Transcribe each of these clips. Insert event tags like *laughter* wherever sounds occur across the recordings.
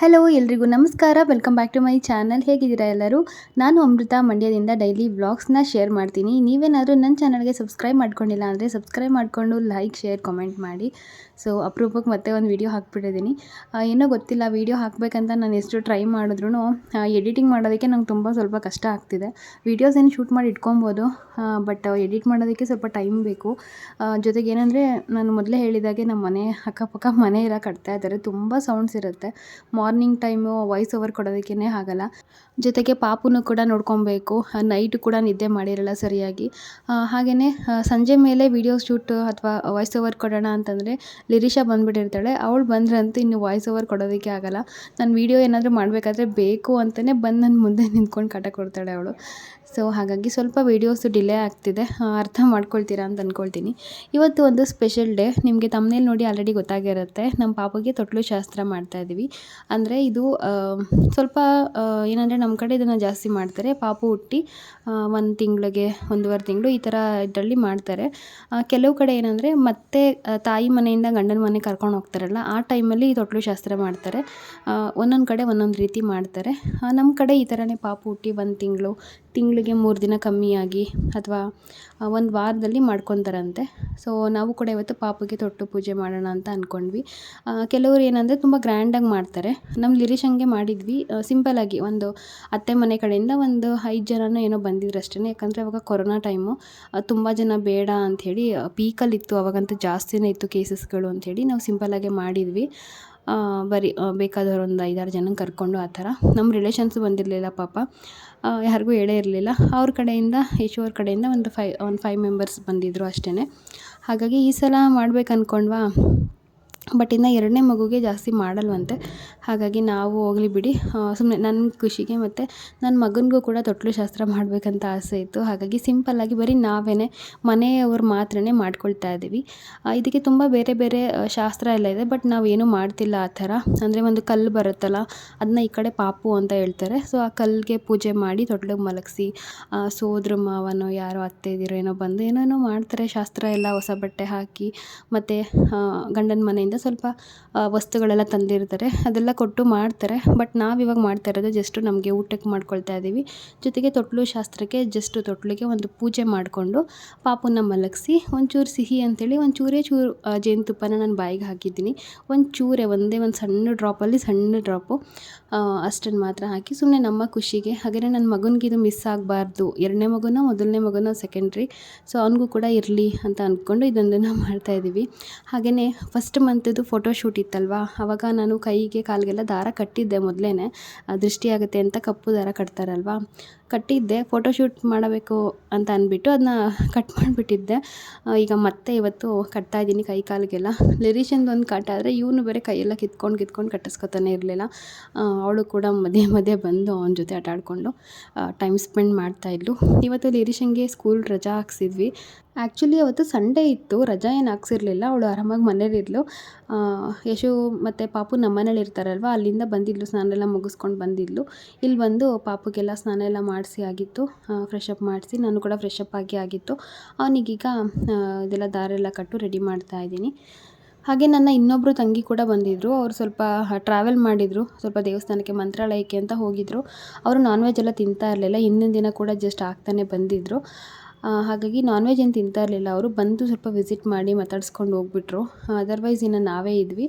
Hello ಎಲ್ರಿಗೂ ನಮಸ್ಕಾರ. Welcome back to my channel ಹೇಗಿದ್ದೀರಾ ಎಲ್ಲರೂ? ನಾನು ಅಮೃತ ಮಂಡ್ಯದಿಂದ ಡೈಲಿ ವ್ಲಾಗ್ಸ್ನ ಶೇರ್ ಮಾಡ್ತೀನಿ. ನೀವೇನಾದರೂ ನನ್ನ ಚಾನಲ್ಗೆ ಸಬ್ಸ್ಕ್ರೈಬ್ ಮಾಡ್ಕೊಂಡಿಲ್ಲ ಅಂದರೆ ಸಬ್ಸ್ಕ್ರೈಬ್ ಮಾಡಿಕೊಂಡು ಲೈಕ್ ಶೇರ್ ಕಮೆಂಟ್ ಮಾಡಿ. ಸೊ ಅಪರೂಪಕ್ಕೆ ಮತ್ತೆ ಒಂದು ವೀಡಿಯೋ ಹಾಕ್ಬಿಟ್ಟಿದ್ದೀನಿ. ಏನೋ ಗೊತ್ತಿಲ್ಲ ವೀಡಿಯೋ ಹಾಕಬೇಕಂತ ನಾನು ಎಷ್ಟು ಟ್ರೈ ಮಾಡಿದ್ರು ಎಡಿಟಿಂಗ್ ಮಾಡೋದಕ್ಕೆ ನಂಗೆ ತುಂಬ ಸ್ವಲ್ಪ ಕಷ್ಟ ಆಗ್ತಿದೆ. ವೀಡಿಯೋಸ್ ಏನು ಶೂಟ್ ಮಾಡಿ ಇಟ್ಕೊಬೋದು ಬಟ್ ಎಡಿಟ್ ಮಾಡೋದಕ್ಕೆ ಸ್ವಲ್ಪ ಟೈಮ್ ಬೇಕು. ಜೊತೆಗೆ ಏನಂದರೆ, ನಾನು ಮೊದಲೇ ಹೇಳಿದಾಗೆ ನಮ್ಮ ಮನೆ, ಅಕ್ಕಪಕ್ಕ ಮನೆ ಎಲ್ಲ ಕಟ್ತಾ ಇದ್ದಾರೆ. ತುಂಬ ಸೌಂಡ್ಸ್ ಇರುತ್ತೆ. ಮಾರ್ನಿಂಗ್ ಟೈಮು ವಾಯ್ಸ್ ಓವರ್ ಕೊಡೋದಕ್ಕೇ ಆಗಲ್ಲ. ಜೊತೆಗೆ ಪಾಪುನೂ ಕೂಡ ನೋಡ್ಕೊಬೇಕು. ನೈಟು ಕೂಡ ನಿದ್ದೆ ಮಾಡಿರಲ್ಲ ಸರಿಯಾಗಿ. ಹಾಗೆಯೇ ಸಂಜೆ ಮೇಲೆ ವಿಡಿಯೋ ಶೂಟ್ ಅಥವಾ ವಾಯ್ಸ್ ಓವರ್ ಕೊಡೋಣ ಅಂತಂದರೆ ಲಿರಿಷಾ ಬಂದುಬಿಟ್ಟಿರ್ತಾಳೆ. ಅವಳು ಬಂದ್ರಂತೂ ಇನ್ನು ವಾಯ್ಸ್ ಓವರ್ ಕೊಡೋದಕ್ಕೆ ಆಗಲ್ಲ. ನಾನು ವೀಡಿಯೋ ಏನಾದರೂ ಮಾಡಬೇಕಾದ್ರೆ ಬೇಕು ಅಂತಲೇ ಬಂದು ನನ್ನ ಮುಂದೆ ನಿಂತ್ಕೊಂಡು ಕಾಟ ಕೊಡ್ತಾಳೆ ಅವಳು. ಸೊ ಹಾಗಾಗಿ ಸ್ವಲ್ಪ ವೀಡಿಯೋಸು ಡಿಲೇ ಆಗ್ತಿದೆ. ಅರ್ಥ ಮಾಡ್ಕೊಳ್ತೀರಾ ಅಂತ ಅಂದ್ಕೊಳ್ತೀನಿ ಇವತ್ತು ಒಂದು ಸ್ಪೆಷಲ್ ಡೇ ನಿಮಗೆ ತಮ್ಮನೇಲಿ ನೋಡಿ ಆಲ್ರೆಡಿ ಗೊತ್ತಾಗಿರುತ್ತೆ. ನಮ್ಮ ಪಾಪಗೆ ತೊಟ್ಲು ಶಾಸ್ತ್ರ ಮಾಡ್ತಾ ಇದ್ದೀವಿ ಅಂದರೆ ಇದು ಸ್ವಲ್ಪ ಏನಂದರೆ ನಮ್ಮ ಕಡೆ ಇದನ್ನು ಜಾಸ್ತಿ ಮಾಡ್ತಾರೆ. ಪಾಪು ಹುಟ್ಟಿ ಒಂದು ತಿಂಗಳಿಗೆ, ಒಂದೂವರೆ ತಿಂಗಳು ಈ ಥರ ಇದರಲ್ಲಿ ಮಾಡ್ತಾರೆ. ಕೆಲವು ಕಡೆ ಏನಂದರೆ ಮತ್ತೆ ತಾಯಿ ಮನೆಯಿಂದ ಗಂಡನ ಮನೆ ಕರ್ಕೊಂಡು ಹೋಗ್ತಾರಲ್ಲ, ಆ ಟೈಮಲ್ಲಿ ತೊಟ್ಲು ಶಾಸ್ತ್ರ ಮಾಡ್ತಾರೆ. ಒಂದೊಂದು ಕಡೆ ಒಂದೊಂದು ರೀತಿ ಮಾಡ್ತಾರೆ. ನಮ್ಮ ಕಡೆ ಈ ಥರನೇ ಪಾಪು ಹುಟ್ಟಿ ಒಂದು ತಿಂಗಳು ತಿಂಗಳಿಗೆ ಮೂರು ದಿನ ಕಮ್ಮಿಯಾಗಿ ಅಥವಾ ಒಂದು ವಾರದಲ್ಲಿ ಮಾಡ್ಕೊತಾರಂತೆ. ಸೊ ನಾವು ಕೂಡ ಇವತ್ತು ಪಾಪಕ್ಕೆ ತೊಟ್ಟು ಪೂಜೆ ಮಾಡೋಣ ಅಂತ ಅಂದ್ಕೊಂಡ್ವಿ ಕೆಲವರು ಏನಂದರೆ ತುಂಬ ಗ್ರ್ಯಾಂಡಾಗಿ ಮಾಡ್ತಾರೆ. ನಮ್ಮ ಲಿರಿಶಂಗೆ ಮಾಡಿದ್ವಿ. ಸಿಂಪಲಾಗಿ ಒಂದು ಅತ್ತೆ ಮನೆ ಕಡೆಯಿಂದ ಒಂದು ಐದು ಜನನೋ ಏನೋ ಬಂದಿದ್ರು ಅಷ್ಟೇ ಯಾಕಂದರೆ ಅವಾಗ ಕೊರೋನಾ ಟೈಮು ತುಂಬ ಜನ ಬೇಡ ಅಂಥೇಳಿ ಪೀಕಲ್ಲಿತ್ತು ಅವಾಗಂತೂ ಜಾಸ್ತಿನೇ ಇತ್ತು ಕೇಸಸ್ಗಳು ಅಂಥೇಳಿ ನಾವು ಸಿಂಪಲಾಗೆ ಮಾಡಿದ್ವಿ. ಬರೀ ಬೇಕಾದವ್ರು ಒಂದು ಐದಾರು ಜನ ಕರ್ಕೊಂಡು ಆ ಥರ. ನಮ್ಮ ರಿಲೇಷನ್ಸು ಬಂದಿರಲಿಲ್ಲ ಪಾಪ. ಯಾರಿಗೂ ಹೇಳೇ ಇರಲಿಲ್ಲ. ಅವ್ರ ಕಡೆಯಿಂದ, ಯಶು ಅವ್ರ ಕಡೆಯಿಂದ ಒಂದು ಫೈ ಒಂದು ಫೈವ್ ಮೆಂಬರ್ಸ್ ಬಂದಿದ್ದರು ಅಷ್ಟೇ ಹಾಗಾಗಿ ಈ ಸಲ ಮಾಡ್ಬೇಕು ಅಂದ್ಕೊಂಡ್ವಾ ಬಟ್ ಇನ್ನು ಎರಡನೇ ಮಗುಗೆ ಜಾಸ್ತಿ ಮಾಡಲ್ವಂತೆ. ಹಾಗಾಗಿ ನಾವು ಹೋಗಲಿ ಬಿಡಿ. ಸುಮ್ಮನೆ ನನ್ನ ಖುಷಿಗೆ ಮತ್ತು ನನ್ನ ಮಗನಿಗೂ ಕೂಡ ತೊಟ್ಲು ಶಾಸ್ತ್ರ ಮಾಡಬೇಕಂತ ಆಸೆ ಇತ್ತು. ಹಾಗಾಗಿ ಸಿಂಪಲ್ಲಾಗಿ ಬರೀ ನಾವೇ ಮನೆಯವ್ರು ಮಾತ್ರನೇ ಮಾಡ್ಕೊಳ್ತಾ ಇದ್ದೀವಿ. ಇದಕ್ಕೆ ತುಂಬ ಬೇರೆ ಬೇರೆ ಶಾಸ್ತ್ರ ಎಲ್ಲ ಇದೆ. ಬಟ್ ನಾವೇನು ಮಾಡ್ತಿಲ್ಲ ಆ ಥರ. ಅಂದರೆ ಒಂದು ಕಲ್ಲು ಬರುತ್ತಲ್ಲ ಅದನ್ನ ಈ ಕಡೆ ಪಾಪು ಅಂತ ಹೇಳ್ತಾರೆ. ಸೊ ಆ ಕಲ್ಲಿಗೆ ಪೂಜೆ ಮಾಡಿ ತೊಟ್ಲಿಗೆ ಮಲಗಿಸಿ ಸೋದ್ರ ಮಾವನೋ, ಯಾರೋ ಅತ್ತೆ ಇದಿರೋ ಏನೋ ಬಂದು ಏನೇನೋ ಮಾಡ್ತಾರೆ. ಶಾಸ್ತ್ರ ಎಲ್ಲ ಹೊಸ ಬಟ್ಟೆ ಹಾಕಿ, ಮತ್ತು ಗಂಡನ ಮನೆಯಿಂದ ಸ್ವಲ್ಪ ವಸ್ತುಗಳೆಲ್ಲ ತಂದಿರ್ತಾರೆ, ಅದೆಲ್ಲ ಕೊಟ್ಟು ಮಾಡ್ತಾರೆ. ಬಟ್ ನಾವು ಇವಾಗ ಮಾಡ್ತಾ ಇರೋದು ಜಸ್ಟು ನಮಗೆ ಊಟಕ್ಕೆ ಮಾಡ್ಕೊಳ್ತಾ ಇದ್ದೀವಿ ಜೊತೆಗೆ ತೊಟ್ಲು ಶಾಸ್ತ್ರಕ್ಕೆ ಜಸ್ಟು ತೊಟ್ಲಿಗೆ ಒಂದು ಪೂಜೆ ಮಾಡಿಕೊಂಡು ಪಾಪುನ ಮಲಗಿಸಿ, ಒಂಚೂರು ಸಿಹಿ ಅಂತೇಳಿ ಒಂಚೂರೇ ಚೂರೇ ಜೇನುತುಪ್ಪನ ನಾನು ಬಾಯಿಗೆ ಹಾಕಿದ್ದೀನಿ. ಒಂದು ಒಂದೇ ಒಂದು ಸಣ್ಣ ಡ್ರಾಪಲ್ಲಿ ಸಣ್ಣ ಡ್ರಾಪು ಅಷ್ಟನ್ನು ಮಾತ್ರ ಹಾಕಿ ಸುಮ್ಮನೆ ನಮ್ಮ ಖುಷಿಗೆ. ಹಾಗೆಯೇ ನನ್ನ ಮಗನಿಗೆ ಇದು ಮಿಸ್ ಆಗಬಾರ್ದು. ಎರಡನೇ ಮಗುನ, ಮೊದಲನೇ ಮಗುನ ಸೆಕೆಂಡ್ರಿ ಸೊ ಅವನಿಗೂ ಕೂಡ ಇರಲಿ ಅಂತ ಅಂದ್ಕೊಂಡು ಇದೊಂದನ್ನು ಮಾಡ್ತಾಯಿದ್ದೀವಿ ಹಾಗೆಯೇ ಫಸ್ಟ್ ಮಂತದ್ದು ಫೋಟೋ ಶೂಟ್ ಇತ್ತಲ್ವಾ? ಆವಾಗ ನಾನು ಕೈಗೆ ಕಾಲಿಗೆಲ್ಲ ದಾರ ಕಟ್ಟಿದ್ದೆ ಮೊದಲೇ ದೃಷ್ಟಿ ಆಗುತ್ತೆ ಅಂತ ಕಪ್ಪು ದಾರ ಕಟ್ತಾರಲ್ವಾ? ಕಟ್ಟಿದ್ದೆ ಫೋಟೋಶೂಟ್ ಮಾಡಬೇಕು ಅಂತ ಅಂದ್ಬಿಟ್ಟು ಅದನ್ನ ಕಟ್ ಮಾಡಿಬಿಟ್ಟಿದ್ದೆ. ಈಗ ಮತ್ತೆ ಇವತ್ತು ಕಟ್ತಾ ಇದ್ದೀನಿ ಕೈ ಕಾಲಿಗೆಲ್ಲ. ಲಿರಿಷನ್ದು ಒಂದು ಕಟ್ ಆದರೆ ಇವನು ಬೇರೆ ಕೈಯೆಲ್ಲ ಕಿತ್ಕೊಂಡು ಕಿತ್ಕೊಂಡು ಕಟ್ಟಿಸ್ಕೊತಾನೆ ಇರಲಿಲ್ಲ. ಅವಳು ಕೂಡ ಮಧ್ಯೆ ಮಧ್ಯೆ ಬಂದು ಅವನ ಜೊತೆ ಆಟ ಆಡಿಕೊಂಡು ಟೈಮ್ ಸ್ಪೆಂಡ್ ಮಾಡ್ತಾಯಿದ್ಲು ಇವತ್ತು ಲಿರಿಷನ್ಗೆ ಸ್ಕೂಲ್ ರಜಾ ಹಾಕ್ಸಿದ್ವಿ. ಆ್ಯಕ್ಚುಲಿ ಅವತ್ತು ಸಂಡೇ ಇತ್ತು, ರಜಾ ಏನು ಹಾಕ್ಸಿರ್ಲಿಲ್ಲ ಅವಳು ಆರಾಮಾಗಿ ಮನೇಲಿದ್ಲು ಯಶು ಮತ್ತು ಪಾಪು ನಮ್ಮ ಮನೇಲಿ ಇರ್ತಾರಲ್ವ, ಅಲ್ಲಿಂದ ಬಂದಿದ್ಲು ಸ್ನಾನ ಎಲ್ಲ ಮುಗಿಸ್ಕೊಂಡು ಬಂದಿದ್ಲು. ಇಲ್ಲಿ ಬಂದು ಪಾಪುಗೆಲ್ಲ ಸ್ನಾನ ಎಲ್ಲ ಮಾಡಿಸಿ ಆಗಿತ್ತು. ಫ್ರೆಶ್ ಅಪ್ ಮಾಡಿಸಿ, ನಾನು ಕೂಡ ಫ್ರೆಶ್ ಅಪ್ ಆಗಿ ಆಗಿತ್ತು. ಅವನಿಗೀಗ ಇದೆಲ್ಲ ದಾರ ಎಲ್ಲ ಕಟ್ಟು ರೆಡಿ ಮಾಡ್ತಾ ಇದ್ದೀನಿ. ಹಾಗೆ ನನ್ನ ಇನ್ನೊಬ್ಬರು ತಂಗಿ ಕೂಡ ಬಂದಿದ್ದರು ಅವರು ಸ್ವಲ್ಪ ಟ್ರಾವೆಲ್ ಮಾಡಿದರು. ಸ್ವಲ್ಪ ದೇವಸ್ಥಾನಕ್ಕೆ, ಮಂತ್ರಾಲಯಕ್ಕೆ ಅಂತ ಹೋಗಿದ್ದರು ಅವರು ನಾನ್ ವೆಜ್ ಎಲ್ಲ ತಿಂತಾ ಇರಲಿಲ್ಲ. ಹಿಂದಿನ ದಿನ ಕೂಡ ಜಸ್ಟ್ ಆಗ್ತಾನೆ ಬಂದಿದ್ದರು ಹಾಗಾಗಿ ನಾನ್ ವೆಜ್ ಏನು ತಿಂತಾ ಇರಲಿಲ್ಲ ಅವರು. ಬಂದು ಸ್ವಲ್ಪ ವಿಸಿಟ್ ಮಾಡಿ ಮಾತಾಡ್ಸ್ಕೊಂಡು ಹೋಗ್ಬಿಟ್ರು. ಅದರ್ವೈಸ್ ಇನ್ನು ನಾವೇ ಇದ್ವಿ.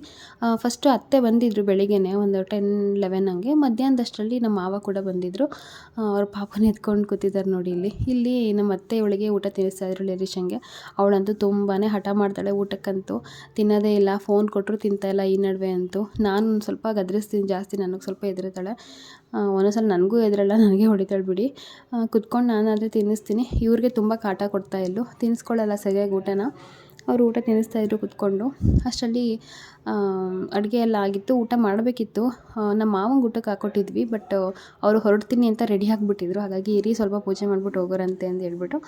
ಫಸ್ಟು ಅತ್ತೆ ಬಂದಿದ್ದರು ಬೆಳಿಗ್ಗೆನೆ, ಒಂದು ಟೆನ್ ಲೆವೆನ್ ಹಂಗೆ. ಮಧ್ಯಾಹ್ನದಷ್ಟರಲ್ಲಿ ನಮ್ಮ ಮಾವ ಕೂಡ ಬಂದಿದ್ದರು ಅವ್ರ ಪಾಪನ ಎತ್ಕೊಂಡು ಕೂತಿದ್ದಾರೆ ನೋಡಿ ಇಲ್ಲಿ. ಇಲ್ಲಿ ನಮ್ಮ ಅತ್ತೆ ಇವಳಿಗೆ ಊಟ ತಿನ್ನಿಸ್ತಾ ಇದ್ರು ಹಂಗೆ ಅವಳಂತೂ ತುಂಬಾ ಹಠ ಮಾಡ್ತಾಳೆ ಊಟಕ್ಕಂತೂ. ತಿನ್ನೋದೇ ಇಲ್ಲ ಫೋನ್ ಕೊಟ್ಟರು ತಿಂತಾ ಈ ನಡುವೆ ಅಂತೂ. ನಾನು ಸ್ವಲ್ಪ ಗದ್ರಿಸ್ತೀನಿ, ಜಾಸ್ತಿ ನನಗೆ ಸ್ವಲ್ಪ ಹೆದರ್ತಾಳೆ ಒಂದೊಂದ್ಸಲ ನನಗೂ ಎದುರಲ್ಲ, ನನಗೆ ಹೊಡಿತಾಳೆ ಬಿಡಿ. ಕುತ್ಕೊಂಡು ನಾನಾದರೆ ತಿನ್ನಿಸ್ತೀನಿ. ಇವ್ರಿಗೆ ತುಂಬ ಕಾಟ ಕೊಡ್ತಾ ಇದ್ಲು ತಿನ್ನಿಸ್ಕೊಳ್ಳಲ್ಲ ಸರಿಯಾಗಿ ಊಟನ. ಅವರು ಊಟ ತಿನ್ನಿಸ್ತಾ ಇದ್ರು ಕುತ್ಕೊಂಡು. ಅಷ್ಟರಲ್ಲಿ ಅಡುಗೆ ಎಲ್ಲ ಆಗಿತ್ತು. ಊಟ ಮಾಡಬೇಕಿತ್ತು. ನಮ್ಮ ಮಾವಂಗೆ ಊಟಕ್ಕೆ ಹಾಕ್ಕೊಟ್ಟಿದ್ವಿ ಬಟ್ ಅವರು ಹೊರಡ್ತೀನಿ ಅಂತ ರೆಡಿ ಆಗಿಬಿಟ್ಟಿದ್ರು. ಹಾಗಾಗಿ ಇರಿ, ಸ್ವಲ್ಪ ಪೂಜೆ ಮಾಡಿಬಿಟ್ಟು ಹೋಗೋರಂತೆ ಅಂತ ಹೇಳ್ಬಿಟ್ಟು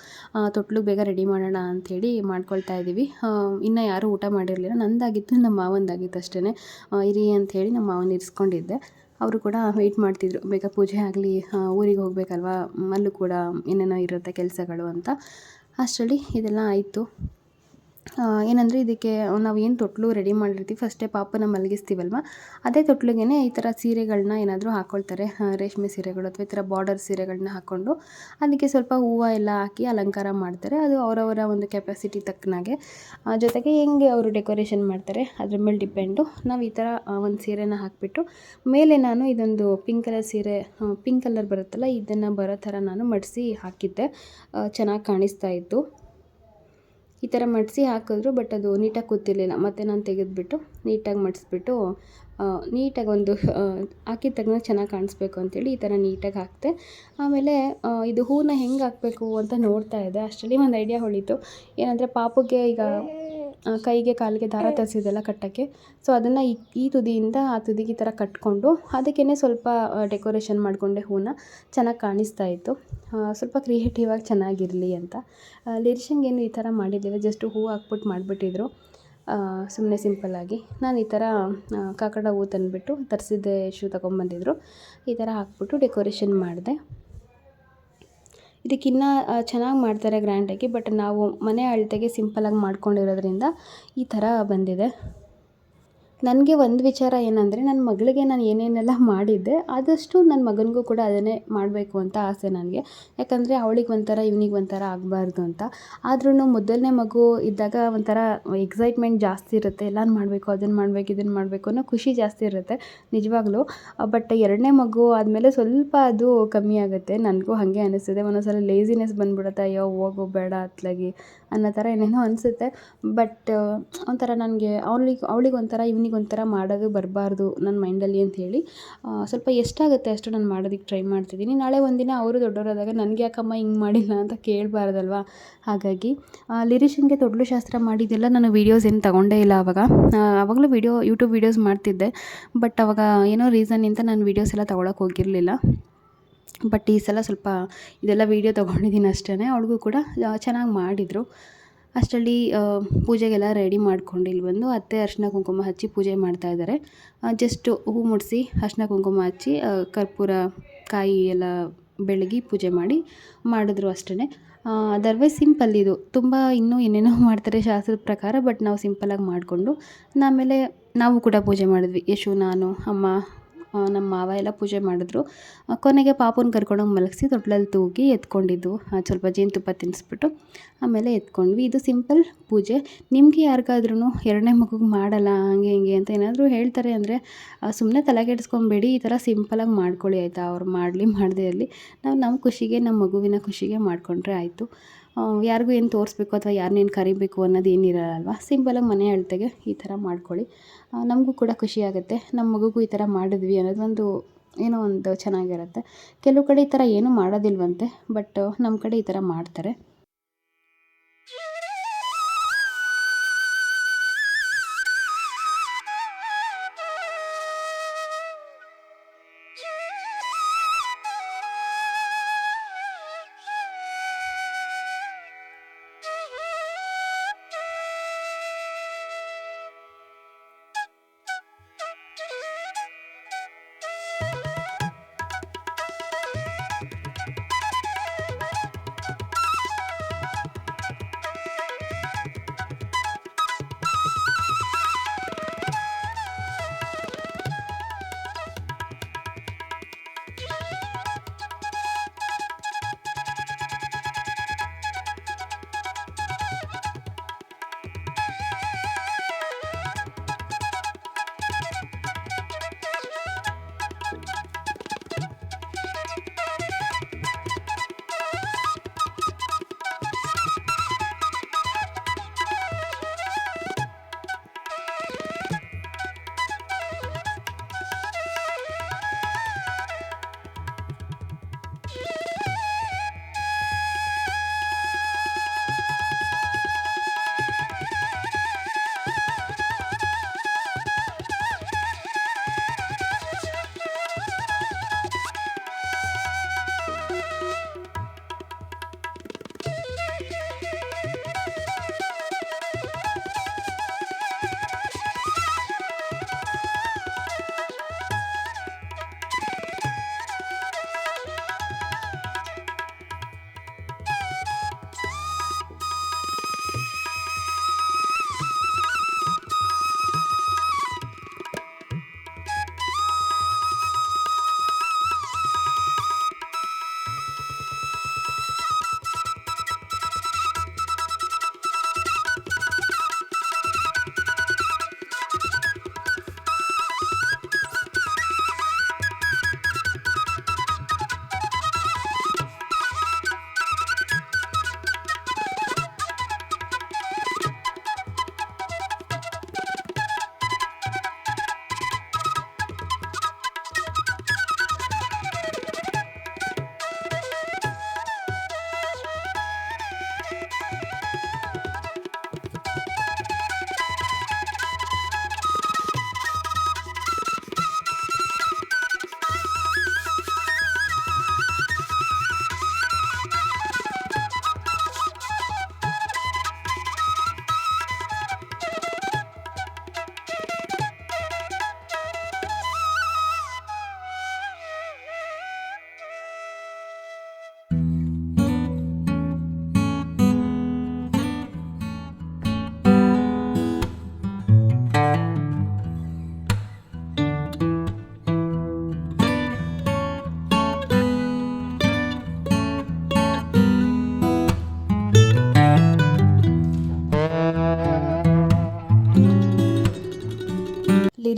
ತೊಟ್ಲು ಬೇಗ ರೆಡಿ ಮಾಡೋಣ ಅಂಥೇಳಿ ಮಾಡ್ಕೊಳ್ತಾ ಇದ್ದೀವಿ. ಇನ್ನೂ ಯಾರೂ ಊಟ ಮಾಡಿರಲಿಲ್ಲ. ನಂದಾಗಿತ್ತು, ನಮ್ಮ ಮಾವಂದಾಗಿತ್ತು ಅಷ್ಟೇ ಇರಿ ಅಂಥೇಳಿ ನಮ್ಮ ಮಾವನ ಇರಿಸ್ಕೊಂಡಿದ್ದೆ. ಅವರು ಕೂಡ ವೆಯ್ಟ್ ಮಾಡ್ತಿದ್ರು. ಬೇಗ ಪೂಜೆ ಆಗಲಿ ಊರಿಗೆ ಹೋಗಬೇಕಲ್ವಾ? ಅಲ್ಲೂ ಕೂಡ ಏನೇನೋ ಇರುತ್ತೆ ಕೆಲಸಗಳು ಅಂತ. ಅಷ್ಟರಲ್ಲಿ ಇದೆಲ್ಲ ಆಯಿತು. ಏನಂದರೆ ಇದಕ್ಕೆ ನಾವು ಏನು ತೊಟ್ಲು ರೆಡಿ ಮಾಡಿರ್ತೀವಿ ಫಸ್ಟೇ ಪಾಪನ ಮಲಗಿಸ್ತೀವಲ್ವ? ಅದೇ ತೊಟ್ಲಿಗೆ ಈ ಥರ ಸೀರೆಗಳನ್ನ ಏನಾದರೂ ಹಾಕ್ಕೊಳ್ತಾರೆ ರೇಷ್ಮೆ ಸೀರೆಗಳು ಅಥವಾ ಈ ಥರ ಬಾರ್ಡರ್ ಸೀರೆಗಳನ್ನ ಹಾಕ್ಕೊಂಡು ಅದಕ್ಕೆ ಸ್ವಲ್ಪ ಹೂವು ಎಲ್ಲ ಹಾಕಿ ಅಲಂಕಾರ ಮಾಡ್ತಾರೆ. ಅದು ಅವರವರ ಒಂದು ಕೆಪಾಸಿಟಿ ತಕ್ಕನಾಗೆ. ಜೊತೆಗೆ ಹೆಂಗೆ ಅವರು ಡೆಕೋರೇಷನ್ ಮಾಡ್ತಾರೆ, ಅದ್ರ ಮೇಲೆ ಡಿಪೆಂಡು ನಾವು ಈ ಥರ ಒಂದು ಸೀರೆನ ಹಾಕಿಬಿಟ್ಟು ಮೇಲೆ ನಾನು ಇದೊಂದು ಪಿಂಕ್ ಕಲರ್ ಸೀರೆ ಪಿಂಕ್ ಕಲರ್ ಬರುತ್ತಲ್ಲ, ಇದನ್ನು ಬರೋ ಥರ ನಾನು ಮಡಿಸಿ ಹಾಕಿದ್ದೆ. ಚೆನ್ನಾಗಿ ಕಾಣಿಸ್ತಾ ಇತ್ತು. ಈ ಥರ ಮಡಿಸಿ ಹಾಕಿದ್ರು ಬಟ್ ಅದು ನೀಟಾಗಿ ಕೂತಿರ್ಲಿಲ್ಲ. ಮತ್ತು ನಾನು ತೆಗೆದುಬಿಟ್ಟು ನೀಟಾಗಿ ಮಡಿಸ್ಬಿಟ್ಟು ನೀಟಾಗಿ ಒಂದು ಹಾಕಿದ ತಕ್ಷಣ ಚೆನ್ನಾಗಿ ಕಾಣಿಸ್ಬೇಕು ಅಂತೇಳಿ ಈ ಥರ ನೀಟಾಗಿ ಹಾಕಿದೆ. ಆಮೇಲೆ ಇದು ಹೂವನ್ನ ಹೆಂಗೆ ಹಾಕಬೇಕು ಅಂತ ನೋಡ್ತಾ ಇದ್ದೆ. ಅಷ್ಟರಲ್ಲಿ ಒಂದು ಐಡಿಯಾ ಹೊಳಿತು. ಏನಂದರೆ ಪಾಪುಗೆ ಈಗ ಕೈಗೆ ಕಾಲಿಗೆ ದಾರ ತರಿಸಿದ್ದೆಲ್ಲ ಕಟ್ಟೋಕ್ಕೆ. ಸೊ ಅದನ್ನು ಈ ಈ ತುದಿಯಿಂದ ಆ ತುದಿಗೆ ಈ ಥರ ಕಟ್ಕೊಂಡು ಅದಕ್ಕೇ ಸ್ವಲ್ಪ ಡೆಕೋರೇಷನ್ ಮಾಡಿಕೊಂಡೆ ಹೂವನ್ನ ಚೆನ್ನಾಗಿ ಕಾಣಿಸ್ತಾ ಇತ್ತು. ಸ್ವಲ್ಪ ಕ್ರಿಯೇಟಿವ್ ಆಗಿ ಚೆನ್ನಾಗಿರಲಿ ಅಂತ. ಲಿರಿಷನ್ಗೇನು ಈ ಥರ ಮಾಡಿರಲಿಲ್ಲ ಜಸ್ಟ್ ಹೂವು ಹಾಕ್ಬಿಟ್ಟು ಮಾಡಿಬಿಟ್ಟಿದ್ರು. ಸುಮ್ಮನೆ ಸಿಂಪಲ್ಲಾಗಿ ನಾನು ಈ ಥರ ಕಾಕಡ ಹೂ ತಂದುಬಿಟ್ಟು ತರಿಸಿದ್ದೆ ಶೂ ತೊಗೊಂಬಂದಿದ್ರು. ಈ ಥರ ಹಾಕ್ಬಿಟ್ಟು ಡೆಕೋರೇಷನ್ ಮಾಡಿದೆ. ಇದಕ್ಕಿನ್ನ ಚೆನ್ನಾಗಿ ಮಾಡ್ತಾರೆ ಗ್ರ್ಯಾಂಡಾಗಿ ಬಟ್ ನಾವು ಮನೆ ಅಳತೆಗೆ ಸಿಂಪಲ್ಲಾಗಿ ಮಾಡ್ಕೊಂಡಿರೋದ್ರಿಂದ ಈ ಥರ ಬಂದಿದೆ. ನನಗೆ ಒಂದು ವಿಚಾರ ಏನಂದರೆ, ನನ್ನ ಮಗಳಿಗೆ ನಾನು ಏನೇನೆಲ್ಲ ಮಾಡಿದ್ದೆ, ಆದಷ್ಟು ನನ್ನ ಮಗನಿಗೂ ಕೂಡ ಅದನ್ನೇ ಮಾಡಬೇಕು ಅಂತ ಆಸೆ ನನಗೆ. ಯಾಕಂದರೆ ಅವಳಿಗೆ ಒಂಥರ, ಇವ್ನಿಗೆ ಒಂಥರ ಆಗಬಾರ್ದು ಅಂತ. ಆದ್ರೂ ಮೊದಲನೇ ಮಗು ಇದ್ದಾಗ ಒಂಥರ ಎಕ್ಸೈಟ್ಮೆಂಟ್ ಜಾಸ್ತಿ ಇರುತ್ತೆ. ಎಲ್ಲಾನು ಮಾಡಬೇಕು ಅದನ್ನು ಮಾಡಬೇಕು ಇದನ್ನು ಮಾಡಬೇಕು ಅನ್ನೋ ಖುಷಿ ಜಾಸ್ತಿ ಇರುತ್ತೆ, ನಿಜವಾಗ್ಲೂ. ಬಟ್ ಎರಡನೇ ಮಗು ಆದಮೇಲೆ ಸ್ವಲ್ಪ ಅದು ಕಮ್ಮಿ ಆಗುತ್ತೆ. ನನಗೂ ಹಾಗೆ ಅನಿಸ್ತಿದೆ. ಒಂದೊಂದು ಸಲ ಲೇಸಿನೆಸ್ ಬಂದ್ಬಿಡುತ್ತೆ. ಅಯ್ಯೋ, ಹೋಗೋ, ಬೇಡ, ಅತ್ಲಾಗಿ. ಅನ್ನೋ ಥರ ಏನೇನೋ ಅನಿಸುತ್ತೆ. ಬಟ್ ಒಂಥರ ನನಗೆ ಅವ್ಳಿಗೆ ಅವಳಿಗೆ ಒಂಥರ ಇವ್ನಿಗೆ ಒಂಥರ ಮಾಡೋದು ಬರಬಾರ್ದು ನನ್ನ ಮೈಂಡಲ್ಲಿ ಅಂತ ಹೇಳಿ ಆ, ಸ್ವಲ್ಪ ಎಷ್ಟಾಗುತ್ತೆ ಅಷ್ಟು ನಾನು ಮಾಡೋದಕ್ಕೆ ಟ್ರೈ ಮಾಡ್ತಿದ್ದೀನಿ. ನಾಳೆ ಒಂದಿನ ಅವರು ದೊಡ್ಡವರಾದಾಗ ನನಗೆ ಯಾಕಮ್ಮ ಹಿಂಗೆ ಮಾಡಿಲ್ಲ ಅಂತ ಕೇಳಬಾರ್ದಲ್ವ? ಹಾಗಾಗಿ ಲಿರಿಷನ್ಗೆ ತೊಡಲು ಶಾಸ್ತ್ರ ಮಾಡಿದ್ದೆಲ್ಲ ನಾನು ವೀಡಿಯೋಸ್ ಏನು ತಗೊಂಡೇ ಇಲ್ಲ ಆವಾಗ ಆವಾಗಲೂ ವೀಡಿಯೋ ಯೂಟ್ಯೂಬ್ ವೀಡಿಯೋಸ್ ಮಾಡ್ತಿದ್ದೆ. ಬಟ್ ಅವಾಗ ಏನೋ ರೀಸನ್ ಇಂತ ನಾನು ವೀಡಿಯೋಸ್ ಎಲ್ಲ ತೊಗೊಳಕ್ಕೆ ಹೋಗಿರಲಿಲ್ಲ. ಬಟ್ ಈ ಸಲ ಸ್ವಲ್ಪ ಇದೆಲ್ಲ ವೀಡಿಯೋ ತೊಗೊಂಡಿದ್ದೀನಿ ಅಷ್ಟೇ ಅವ್ಳಿಗೂ ಕೂಡ ಚೆನ್ನಾಗಿ ಮಾಡಿದರು. ಅಷ್ಟರಲ್ಲಿ ಪೂಜೆಗೆಲ್ಲ ರೆಡಿ ಮಾಡ್ಕೊಂಡು ಇಲ್ಲಿ ಬಂದು ಅತ್ತೆ ಅರ್ಶಿನ ಕುಂಕುಮ ಹಚ್ಚಿ ಪೂಜೆ ಮಾಡ್ತಾ ಇದ್ದಾರೆ ಜಸ್ಟ್ ಹೂ ಮುಡಿಸಿ ಅರ್ಶಿನ ಕುಂಕುಮ ಹಚ್ಚಿ ಕರ್ಪೂರ ಕಾಯಿ ಎಲ್ಲ ಬೆಳಗಿ ಪೂಜೆ ಮಾಡಿ ಮಾಡಿದ್ರು ಅಷ್ಟೇ ಅದರ್ವೈಸ್ ಸಿಂಪಲ್ ಇದು. ತುಂಬ ಇನ್ನೂ ಏನೇನೋ ಮಾಡ್ತಾರೆ ಶಾಸ್ತ್ರದ ಪ್ರಕಾರ ಬಟ್ ನಾವು ಸಿಂಪಲಾಗಿ ಮಾಡಿಕೊಂಡು, ಆಮೇಲೆ ನಾವು ಕೂಡ ಪೂಜೆ ಮಾಡಿದ್ವಿ. ಯಶು, ನಾನು, ಅಮ್ಮ ನಮ್ಮ ಮಾವ ಎಲ್ಲ ಪೂಜೆ ಮಾಡಿದ್ರು. ಕೊನೆಗೆ ಪಾಪನ ಕರ್ಕೊಂಡೋಗಿ ಮಲಗಿಸಿ ತೊಟ್ಲಲ್ಲಿ ತೂಗಿ ಎತ್ಕೊಂಡಿದ್ದು. ಸ್ವಲ್ಪ ಜೇನುತುಪ್ಪ ತಿನ್ನಿಸ್ಬಿಟ್ಟು ಆಮೇಲೆ ಎತ್ಕೊಂಡ್ವಿ. ಇದು ಸಿಂಪಲ್ ಪೂಜೆ. ನಿಮಗೆ ಯಾರಿಗಾದ್ರೂ ಎರಡನೇ ಮಗುಗೆ ಮಾಡಲ್ಲ, ಹಂಗೆ ಹಿಂಗೆ ಅಂತ ಏನಾದರೂ ಹೇಳ್ತಾರೆ ಅಂದರೆ ಸುಮ್ಮನೆ ತಲೆ ಕೆಡಿಸ್ಕೊಬೇಡಿ ಈ ಥರ ಸಿಂಪಲಾಗಿ ಮಾಡ್ಕೊಳ್ಳಿ ಆಯಿತಾ? ಅವ್ರು ಮಾಡಲಿ ಮಾಡದೇ ಇರಲಿ ನಾವು ನಮ್ಮ ಖುಷಿಗೆ ನಮ್ಮ ಮಗುವಿನ ಖುಷಿಗೆ ಮಾಡಿಕೊಂಡ್ರೆ ಆಯಿತು. ಯಾರಿಗೂ ಏನು ತೋರಿಸ್ಬೇಕು ಅಥವಾ ಯಾರನ್ನೇನು ಕರಿಬೇಕು ಅನ್ನೋದು ಏನಿರಲ್ಲ ಅಲ್ವಾ ಸಿಂಪಲಾಗಿ ಮನೆ ಅಳತೆಗೆ ಈ ಥರ ಮಾಡ್ಕೊಳ್ಳಿ. ನಮಗೂ ಕೂಡ ಖುಷಿ ಆಗುತ್ತೆ. ನಮ್ಮ ಮಗುಗೂ ಈ ಥರ ಮಾಡಿದ್ವಿ ಅನ್ನೋದು ಒಂದು, ಏನೋ ಒಂದು ಚೆನ್ನಾಗಿರುತ್ತೆ. ಕೆಲವು ಕಡೆ ಈ ಥರ ಏನೂ ಮಾಡೋದಿಲ್ವಂತೆ ಬಟ್ ನಮ್ಮ ಕಡೆ ಈ ಥರ ಮಾಡ್ತಾರೆ.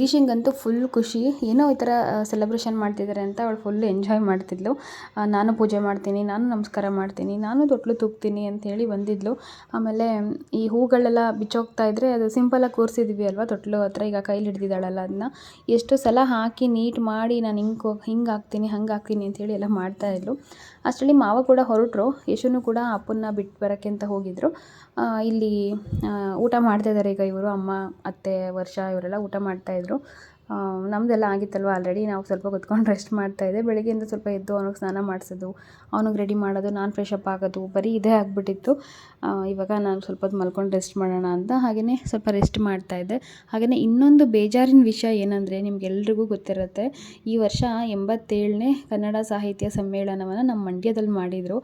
ಲಿರಿಶಿಂಗಂತೂ ಫುಲ್ ಖುಷಿ. ಏನೋ ಈ ಥರ ಸೆಲೆಬ್ರೇಷನ್ ಮಾಡ್ತಿದ್ದಾರೆ ಅಂತ ಅವಳು ಫುಲ್ ಎಂಜಾಯ್ ಮಾಡ್ತಿದ್ಲು. ನಾನು ಪೂಜೆ ಮಾಡ್ತೀನಿ, ನಾನು ನಮಸ್ಕಾರ ಮಾಡ್ತೀನಿ, ನಾನು ತೊಟ್ಲು ತೂಗ್ತೀನಿ ಅಂತೇಳಿ ಬಂದಿದ್ಲು. ಆಮೇಲೆ, ಈ ಹೂಗಳೆಲ್ಲ ಬಿಚ್ಚೋಗ್ತಾ ಇದ್ದರೆ ಅದು ಸಿಂಪಲಾಗಿ ಕೂರಿಸಿದ್ವಿ ಅಲ್ವಾ ತೊಟ್ಲು ಹತ್ರ, ಈಗ ಕೈಲಿ ಹಿಡ್ದಿದ್ದಾಳಲ್ಲ ಅದನ್ನ ಎಷ್ಟು ಸಲ ಹಾಕಿ ನೀಟ್ ಮಾಡಿ ನಾನು ಹಿಂಗೆ ಹಿಂಗೆ ಹಾಕ್ತೀನಿ, ಹಂಗೆ ಹಾಕ್ತೀನಿ ಅಂತೇಳಿ ಎಲ್ಲ ಮಾಡ್ತಾಯಿದ್ಲು ಅಷ್ಟರಲ್ಲಿ ಮಾವ ಕೂಡ ಹೊರಟರು. ಯಶುನು ಕೂಡ ಅಪ್ಪನ್ನ ಬಿಟ್ಟು ಬರೋಕ್ಕೆ ಅಂತ ಹೋಗಿದ್ದರು ಇಲ್ಲಿ ಊಟ ಊಟ ಮಾಡ್ತಾಯಿದ್ದಾರೆ ಈಗ ಇವರು ಅಮ್ಮ ಅತ್ತೆ ವರ್ಷ ಇವರೆಲ್ಲ ಊಟ ಮಾಡ್ತಾಯಿದ್ರು ಆ, ನಮ್ಮದೆಲ್ಲ ಆಗಿತ್ತಲ್ವ ಆಲ್ರೆಡಿ ನಾವು ಸ್ವಲ್ಪ ಕುತ್ಕೊಂಡು ರೆಸ್ಟ್ ಮಾಡ್ತಾಯಿದ್ದೆ ಬೆಳಗ್ಗೆಯಿಂದ ಸ್ವಲ್ಪ ಎದ್ದು ಅವನಿಗೆ ಸ್ನಾನ ಮಾಡಿಸೋದು, ಅವನಿಗೆ ರೆಡಿ ಮಾಡೋದು, ನಾನು ಫ್ರೆಶ್ ಆಗೋದು, ಬರೀ ಇದೇ ಆಗಿಬಿಟ್ಟಿತ್ತು. ಇವಾಗ ನಾನು ಸ್ವಲ್ಪ ಮಲ್ಕೊಂಡು ರೆಸ್ಟ್ ಮಾಡೋಣ ಅಂತ ಹಾಗೆಯೇ ಸ್ವಲ್ಪ ರೆಸ್ಟ್ ಮಾಡ್ತಾ ಇದ್ದೆ. ಹಾಗೆಯೇ ಇನ್ನೊಂದು ಬೇಜಾರಿನ ವಿಷಯ ಏನಂದರೆ ನಿಮಗೆಲ್ರಿಗೂ ಗೊತ್ತಿರುತ್ತೆ, ಈ ವರ್ಷ ಎಂಬತ್ತೇಳನೇ ಕನ್ನಡ ಸಾಹಿತ್ಯ ಸಮ್ಮೇಳನವನ್ನು ನಮ್ಮ ಮಂಡ್ಯದಲ್ಲಿ ಮಾಡಿದರು.